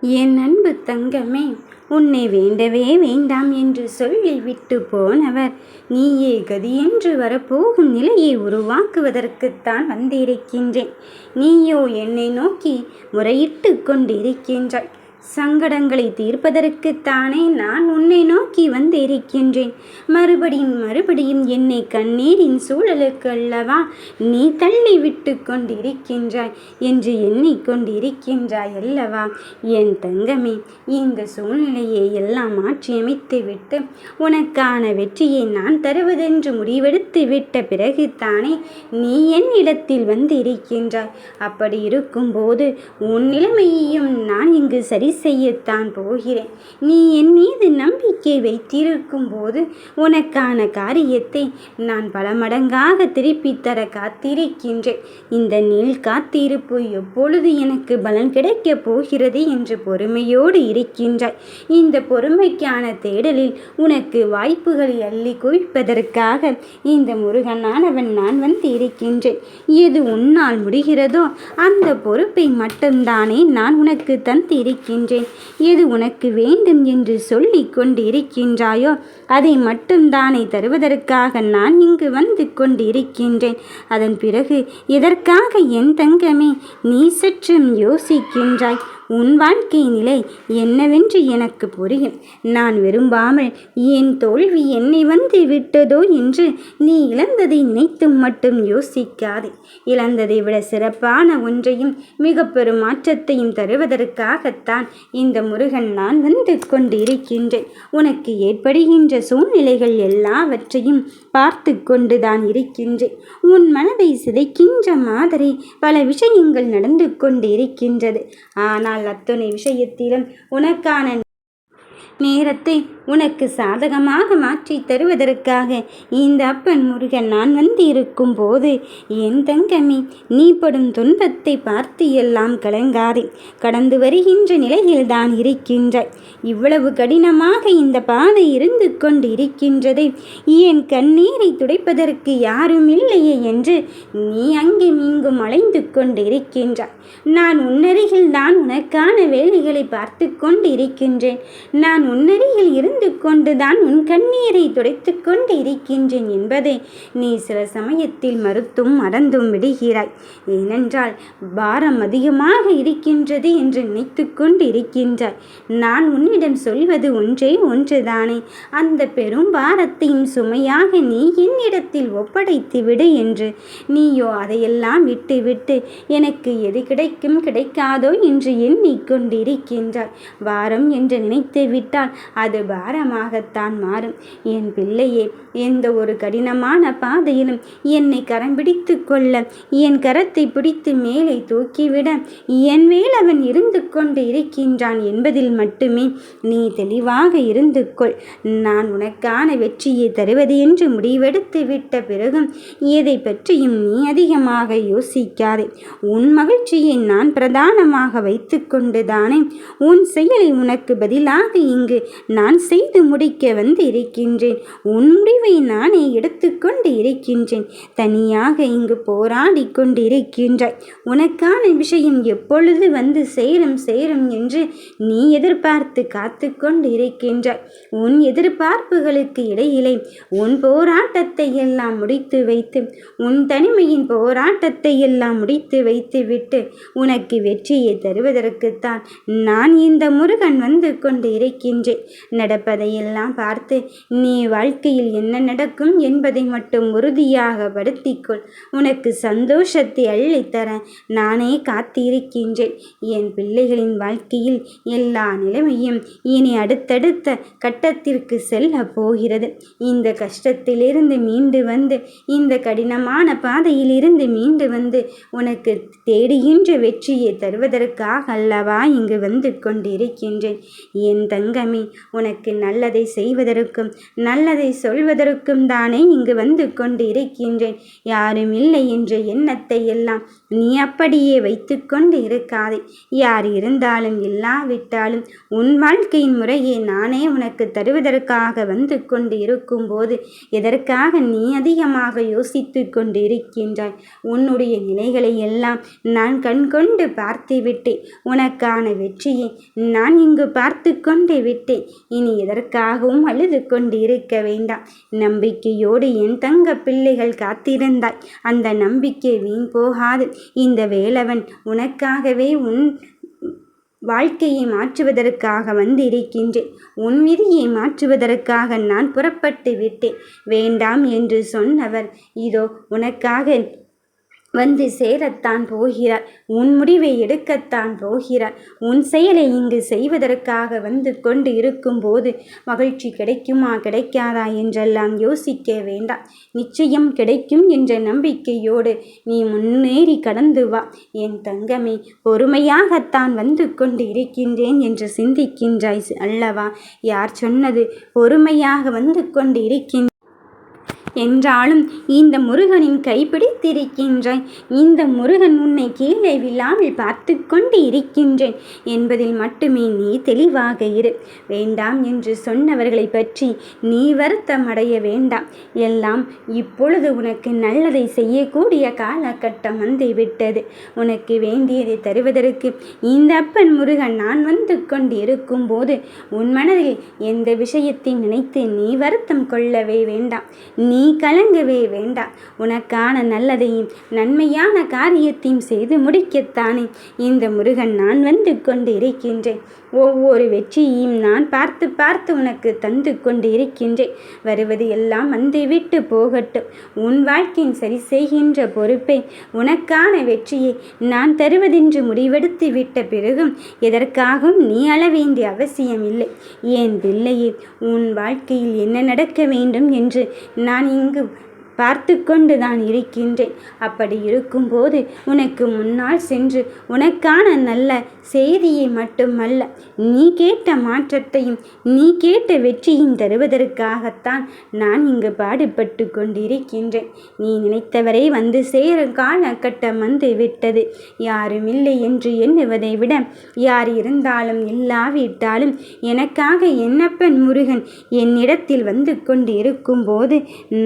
என் அன்பு தங்கமே உன்னை வேண்டவே வேண்டாம் என்று சொல்லி விட்டு போனவர். நீயே கதி என்று வரப்போகும் நிலையை உருவாக்குவதற்குத்தான் வந்திருக்கின்றேன். நீயோ என்னை நோக்கி முறையிட்டு கொண்டிருக்கின்றாய். சங்கடங்களை தீர்ப்பதற்குத்தானே நான் உன்னை நோக்கி வந்திருக்கின்றேன். மறுபடியும் மறுபடியும் என்னை கண்ணீரின் சூழலுக்கு அல்லவா நீ தள்ளி விட்டு கொண்டிருக்கின்றாய் என்று எண்ணிக்கொண்டிருக்கின்றாய் அல்லவா? என் தங்கமே இந்த சூழ்நிலையை எல்லாம் மாற்றியமைத்து விட்டு உனக்கான வெற்றியை நான் தருவதென்று முடிவெடுத்து விட்ட பிறகு தானே நீ என் இடத்தில் வந்திருக்கின்றாய். அப்படி இருக்கும்போது உன் நிலைமையையும் நான் இங்கு சரி செய்யத்தான் போகிறேன். நீ என் மீது நம்பிக்கை வைத்திருக்கும் போது உனக்கான காரியத்தை நான் பல மடங்காக திருப்பித் தர காத்திருக்கின்றேன். இந்த நீள் காத்திருப்பு எப்பொழுது எனக்கு பலன் கிடைக்கப் போகிறது என்று பொறுமையோடு இருக்கின்றாய். இந்த பொறுமைக்கான தேடலில் உனக்கு வாய்ப்புகளை அள்ளி குவிப்பதற்காக இந்த முருகனானவன் நான் வந்து இருக்கின்றேன். எது உன்னால் முடிகிறதோ அந்த பொறுப்பை மட்டும்தானே நான் உனக்கு தந்திருக்கின்றேன். இருக்கின்றேன் எது உனக்கு வேண்டும் என்று சொல்லி கொண்டு இருக்கின்றாயோ அதை மட்டும்தானே தருவதற்காக நான் இங்கு வந்து கொண்டு இருக்கின்றேன் அதன் பிறகு எதற்காக என் தங்கமே நீ சற்றும் யோசிக்கின்றாய்? உன் வாழ்க்கை நிலை என்னவென்று எனக்கு புரியும். நான் விரும்பாமல் என் தோல்வி என்னை வந்து விட்டதோ என்று நீ இழந்ததை நினைத்து மட்டும் யோசிக்காதே. இழந்ததை விட சிறப்பான ஒன்றையும் மிக பெரும் மாற்றத்தையும் தருவதற்காகத்தான் இந்த முருகன் நான் வந்து கொண்டிருக்கின்றேன். உனக்கு ஏற்படுகின்ற சூழ்நிலைகள் எல்லாவற்றையும் பார்த்து கொண்டுதான் இருக்கின்றேன். உன் மனதை சிதைக்கின்ற மாதிரி பல விஷயங்கள் நடந்து கொண்டிருக்கின்றது. ஆனால் ஆனால் அத்தனை விஷயத்திலும் உனக்கான நேரத்தை உனக்கு சாதகமாக மாற்றி தருவதற்காக இந்த அப்பன் முருகன் நான் வந்து இருக்கும் போது என் தங்கமே நீ படும் துன்பத்தை பார்த்து எல்லாம் கலங்காதே. கடந்து வருகின்ற நிலையில் தான் இருக்கின்றாய். இவ்வளவு கடினமாக இந்த பாதை இருந்து கொண்டு இருக்கின்றதை என் கண்ணீரை துடைப்பதற்கு யாரும் இல்லையே என்று நீ அங்கே இங்கும் அலைந்து கொண்டு இருக்கின்றாய் நான் உன்னருகில் தான் உனக்கான வேலைகளை பார்த்து கொண்டு இருக்கின்றேன் நான் முன்னறியில் இருந்து இருந்து கொண்டுதான் உன் கண்ணீரை துடைத்து கொண்டு இருக்கின்றேன் என்பதை நீ சில சமயத்தில் மறுத்தும் மறந்தும் விடுகிறாய். ஏனென்றால் பாரம் அதிகமாக இருக்கின்றது என்று நினைத்து கொண்டு இருக்கின்றாய். நான் உன்னிடம் சொல்வது ஒன்றே ஒன்றுதானே. அந்த பெரும் பாரத்தையும் சுமையாக நீ என்னிடத்தில் ஒப்படைத்து விடு என்று நீயோ அதையெல்லாம் விட்டு விட்டு எனக்கு எது கிடைக்கும் கிடைக்காதோ என்று எண்ணிக்கொண்டிருக்கின்றாய் பாரம் என்று நினைத்து விட்டால் அது பாரமாகத்தான் மாறும். என் பிள்ளையே எந்த ஒரு கடினமான பாதையிலும் என்னை கரம் பிடித்து கொள்ள என் கரத்தை பிடித்து மேலே தூக்கிவிட என் மேல் அவன் இருந்து கொண்டு இருக்கின்றான் என்பதில் மட்டுமே நீ தெளிவாக இருந்து கொள். நான் உனக்கான வெற்றியை தருவது என்று முடிவெடுத்து விட்ட பிறகும் எதை பற்றியும் நீ அதிகமாக யோசிக்காதே. உன் மகிழ்ச்சியை நான் பிரதானமாக வைத்து கொண்டுதானே. உன் செயலை உனக்கு பதிலாக இங்கு நான் செய்து முடிக்க வந்து இருக்கின்றேன் உன் முடிவை நானே எடுத்துக்கொண்டு இருக்கின்றேன். தனியாக இங்கு போராடி கொண்டிருக்கின்றாய். உனக்கான விஷயம் எப்பொழுது வந்து சேரும் சேரும் என்று நீ எதிர்பார்த்து காத்து கொண்டு இருக்கின்றாய் உன் எதிர்பார்ப்புகளுக்கு இடையிலே உன் போராட்டத்தை எல்லாம் முடித்து வைத்து உன் தனிமையின் போராட்டத்தை எல்லாம் முடித்து வைத்து விட்டு உனக்கு வெற்றியை தருவதற்குத்தான் நான் இந்த முருகன் வந்து கொண்டு இருக்கின்றேன் நடப்பதையெல்லாம் பார்த்து நீ வாழ்க்கையில் என்ன நடக்கும் என்பதை மட்டும் உறுதியாக படுத்திக்கொள் உனக்கு சந்தோஷத்தை அள்ளித்தர நானே காத்திருக்கின்றேன். என் பிள்ளைகளின் வாழ்க்கையில் எல்லா நிலைமையும் இனி அடுத்தடுத்த கட்டத்திற்கு செல்ல போகிறது. இந்த கஷ்டத்திலிருந்து மீண்டு வந்து இந்த கடினமான பாதையிலிருந்து மீண்டு வந்து உனக்கு தேடுகின்ற வெற்றியை தருவதற்காக அல்லவா இங்கு வந்து கொண்டிருக்கின்றேன். என் தங்க தங்கமே உனக்கு நல்லதை செய்வதற்கும் நல்லதை சொல்வதற்கும் தானே இங்கு வந்து கொண்டு இருக்கின்றேன் யாரும் இல்லை என்ற எண்ணத்தை எல்லாம் நீ அப்படியே வைத்து கொண்டு இருக்காதே. யார் இருந்தாலும் இல்லாவிட்டாலும் உன் வாழ்க்கையின் முறையை நானே உனக்கு தருவதற்காக வந்து கொண்டு இருக்கும்போது எதற்காக நீ அதிகமாக யோசித்து கொண்டு இருக்கின்றாய் உன்னுடைய நிலைகளை எல்லாம் நான் கண்கொண்டு பார்த்துவிட்டேன். உனக்கான வெற்றியை நான் இங்கு பார்த்து கொண்டே விட்டேன் இனி எதற்காகவும் அழுது கொண்டு இருக்க வேண்டாம். நம்பிக்கையோடு என் தங்க பிள்ளைகள் காத்திருந்தாய். அந்த நம்பிக்கை வீண் போகாது. இந்த வேலவன் உனக்காகவே உன் வாழ்க்கையை மாற்றுவதற்காக வந்திருக்கின்றேன். உன் விதியை மாற்றுவதற்காக நான் புறப்பட்டு விட்டேன். வேண்டாம் என்று சொன்னவர் இதோ உனக்காக வந்து சேரத்தான் போகிறார். உன் முடிவை எடுக்கத்தான் போகிறார். உன் செயலை இங்கு செய்வதற்காக வந்து கொண்டு இருக்கும்போது மகிழ்ச்சி கிடைக்குமா கிடைக்காதா என்றெல்லாம் யோசிக்க வேண்டாம். நிச்சயம் கிடைக்கும் என்ற நம்பிக்கையோடு நீ முன்னேறி கடந்து வா. என் தங்கமே பொறுமையாகத்தான் வந்து கொண்டு இருக்கின்றேன் என்று சிந்திக்கின்றாய் அல்லவா? யார் சொன்னது? பொறுமையாக வந்து கொண்டு இருக்கின்ற என்றாலும் இந்த முருகனின் கைப்பிடித்திருக்கின்றாய் இந்த முருகன் உன்னை கீழே விழாமல் பார்த்து கொண்டு இருக்கின்றேன் என்பதில் மட்டுமே நீ தெளிவாக இரு. வேண்டாம் என்று சொன்னவர்களை பற்றி நீ வருத்தம் அடைய வேண்டாம். எல்லாம் இப்பொழுது உனக்கு நல்லதை செய்யக்கூடிய காலகட்டம் வந்து விட்டது உனக்கு வேண்டியதை தருவதற்கு இந்த அப்பன் முருகன் நான் வந்து கொண்டு இருக்கும் போது உன் மனதில் எந்த விஷயத்தை நினைத்து நீ வருத்தம் கொள்ளவே வேண்டாம். நீ கலங்கவே வேண்டாம் உனக்கான நல்லதையும் நன்மையான காரியத்தையும் செய்து முடிக்கத்தானே. இந்த முருகன் நான் வந்து கொண்டு இருக்கின்றேன் ஒவ்வொரு வெற்றியையும் நான் பார்த்து பார்த்து உனக்கு தந்து கொண்டு இருக்கின்றேன் வருவது எல்லாம் வந்து விட்டு போகட்டும். உன் வாழ்க்கையின் சரி செய்கின்ற பொறுப்பை உனக்கான வெற்றியை. நான் தருவதென்று முடிவெடுத்து விட்ட பிறகும் எதற்காகவும் நீ அள வேண்டிய அவசியம் இல்லை ஏன் பிள்ளையே உன் வாழ்க்கையில் என்ன நடக்க வேண்டும் என்று நான் இங்கு பார்த்து கொண்டு தான் இருக்கின்றேன். அப்படி இருக்கும்போது உனக்கு முன்னால் சென்று உனக்கான நல்ல செய்தியை மட்டுமல்ல நீ கேட்ட மாற்றத்தையும் நீ கேட்ட வெற்றியும் தருவதற்காகத்தான் நான் இங்கு பாடுபட்டு கொண்டிருக்கின்றேன். நீ நினைத்தவரை வந்து சேர காலகட்டம் வந்து விட்டது. யாரும் இல்லை என்று எண்ணுவதை விட யார் இருந்தாலும் இல்லாவிட்டாலும் எனக்காக என்னப்பன் முருகன் என்னிடத்தில் வந்து கொண்டு இருக்கும்போது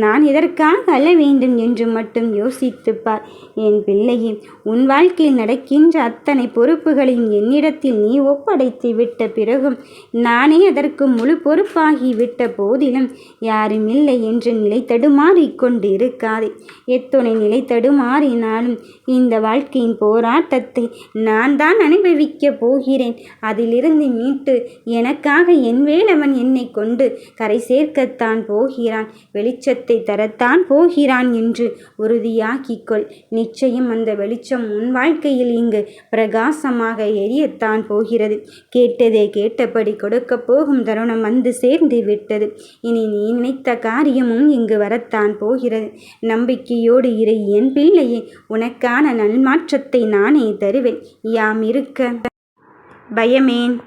நான் இதற்காக அல்ல வேண்டும் என்று மட்டும் யோசித்துப்பார். என் பிள்ளையே உன் வாழ்க்கையில் நடக்கின்ற அத்தனை பொறுப்புகளையும் என்னிடத்தில் நீ ஒப்படைத்து விட்ட பிறகும் நானே அதற்கு முழு பொறுப்பாகி விட்ட போதிலும் யாரும் இல்லை என்று நிலை தடுமாறிக்கொண்டு இருக்காதே எத்துணை நிலை தடுமாறினாலும் இந்த வாழ்க்கையின் போராட்டத்தை நான் தான் அனுபவிக்கப் போகிறேன். அதிலிருந்து மீட்டு எனக்காக என் வேலவன் என்னை கொண்டு கரை சேர்க்கத்தான் போகிறான். வெளிச்சத்தை தரத்தான் போகிறான் என்று உறுதியாக்கிக்கொள். நிச்சயம் அந்த வெளிச்சம் உன் வாழ்க்கையில் இங்கு பிரகாசமாக எரியத்தான் போகிறது. கேட்டதே கேட்டபடி கொடுக்கப் போகும் தருணம் வந்து சேர்ந்து விட்டது. இனி நீ நினைத்த காரியமும் இங்கு வரத்தான் போகிறது. நம்பிக்கையோடு இரு. என் பிள்ளையே உனக்கான நன்மாற்றத்தை நானே தருவேன். யாம் இருக்க பயமேன்.